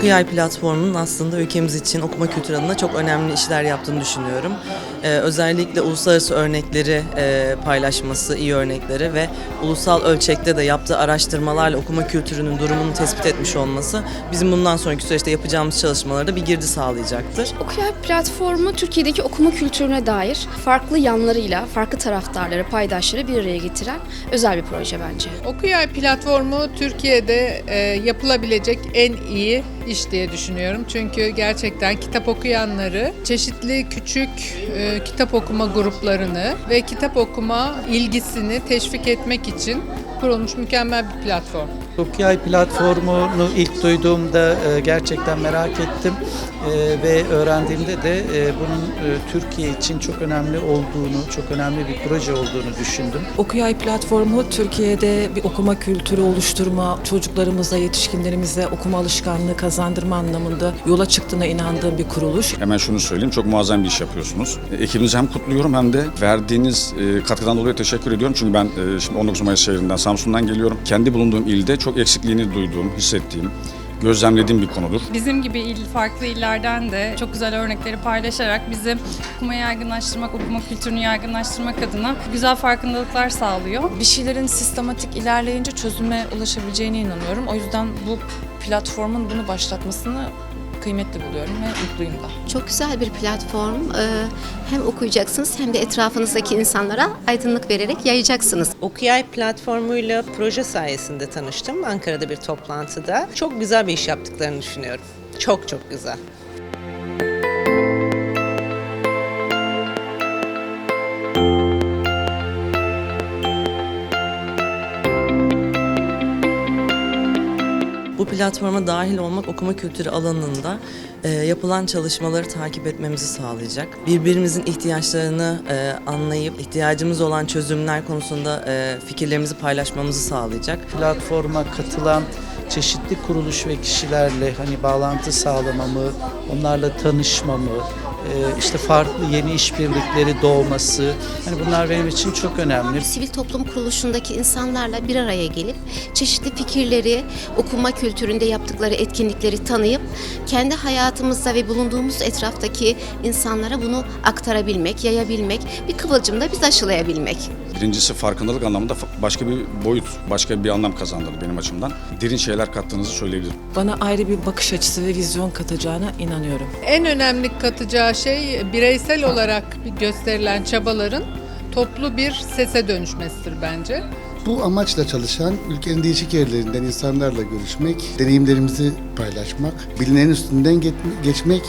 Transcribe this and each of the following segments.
Okuyay platformunun aslında ülkemiz için okuma kültürü adına çok önemli işler yaptığını düşünüyorum. Ee, özellikle uluslararası örnekleri e, paylaşması, iyi örnekleri ve ulusal ölçekte de yaptığı araştırmalarla okuma kültürünün durumunu tespit etmiş olması bizim bundan sonraki süreçte yapacağımız çalışmalarda bir girdi sağlayacaktır. Okuyay platformu Türkiye'deki okuma kültürüne dair farklı yanlarıyla, farklı taraftarları, paydaşları bir araya getiren özel bir proje bence. Okuyay platformu Türkiye'de e, yapılabilecek en iyi iş diye düşünüyorum. Çünkü gerçekten kitap okuyanları, çeşitli küçük e, kitap okuma gruplarını ve kitap okuma ilgisini teşvik etmek için kurulmuş mükemmel bir platform. Okuyay platformunu ilk duyduğumda e, gerçekten merak ettim E, ve öğrendiğimde de e, bunun e, Türkiye için çok önemli olduğunu, çok önemli bir proje olduğunu düşündüm. Okuyay platformu Türkiye'de bir okuma kültürü oluşturma, çocuklarımıza, yetişkinlerimize okuma alışkanlığı kazandırma anlamında yola çıktığına inandığım bir kuruluş. Hemen şunu söyleyeyim, çok muazzam bir iş yapıyorsunuz. Ekibinizi hem kutluyorum hem de verdiğiniz e, katkıdan dolayı teşekkür ediyorum. Çünkü ben e, şimdi 19 Mayıs şehrinden, Samsun'dan geliyorum. Kendi bulunduğum ilde çok eksikliğini duyduğum, hissettiğim, gözlemlediğim bir konudur. Bizim gibi il, farklı illerden de çok güzel örnekleri paylaşarak bizi okumayı yaygınlaştırmak, okuma kültürünü yaygınlaştırmak adına güzel farkındalıklar sağlıyor. bir şeylerin sistematik ilerleyince çözüme ulaşabileceğine inanıyorum. O yüzden bu platformun bunu başlatmasını kıymetli buluyorum ve mutluyum da. Çok güzel bir platform. Ee, Hem okuyacaksınız hem de etrafınızdaki insanlara aydınlık vererek yayacaksınız. Okuyay platformuyla proje sayesinde tanıştım Ankara'da bir toplantıda. Çok güzel bir iş yaptıklarını düşünüyorum. Çok çok güzel. Bu platforma dahil olmak okuma kültürü alanında e, yapılan çalışmaları takip etmemizi sağlayacak. Birbirimizin ihtiyaçlarını e, anlayıp ihtiyacımız olan çözümler konusunda e, fikirlerimizi paylaşmamızı sağlayacak. Platforma katılan çeşitli kuruluş ve kişilerle hani bağlantı sağlamamı, onlarla tanışmamı, işte farklı yeni işbirlikleri doğması, hani bunlar benim için çok önemli. Sivil toplum kuruluşundaki insanlarla bir araya gelip çeşitli fikirleri, okuma kültüründe yaptıkları etkinlikleri tanıyıp kendi hayatımızda ve bulunduğumuz etraftaki insanlara bunu aktarabilmek, yayabilmek, bir kıvılcımda biz aşılayabilmek. Birincisi farkındalık anlamında başka bir boyut, başka bir anlam kazandırdı benim açımdan. Derin şeyler kattığınızı söyleyebilirim. Bana ayrı bir bakış açısı ve vizyon katacağına inanıyorum. En önemli katacağı şey bireysel olarak gösterilen çabaların toplu bir sese dönüşmesidir bence. Bu amaçla çalışan ülkenin değişik yerlerinden insanlarla görüşmek, deneyimlerimizi paylaşmak, bilinenin üstünden ge- geçmek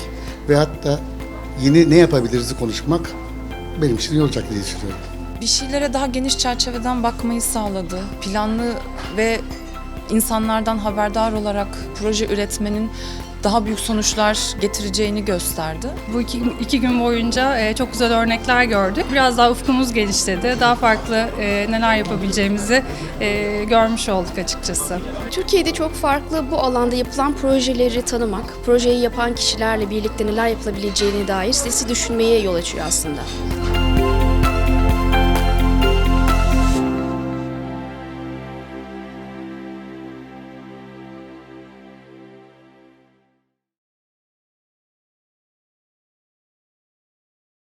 ve hatta yeni ne yapabiliriz konuşmak benim için iyi olacak diye düşünüyorum. Bir şeylere daha geniş çerçeveden bakmayı sağladı. Planlı ve insanlardan haberdar olarak proje üretmenin daha büyük sonuçlar getireceğini gösterdi. Bu iki, iki gün boyunca e, çok güzel örnekler gördük. Biraz daha ufkumuz genişledi. Daha farklı e, neler yapabileceğimizi e, görmüş olduk açıkçası. Türkiye'de çok farklı bu alanda yapılan projeleri tanımak, projeyi yapan kişilerle birlikte neler yapılabileceğine dair sesi düşünmeye yol açıyor aslında.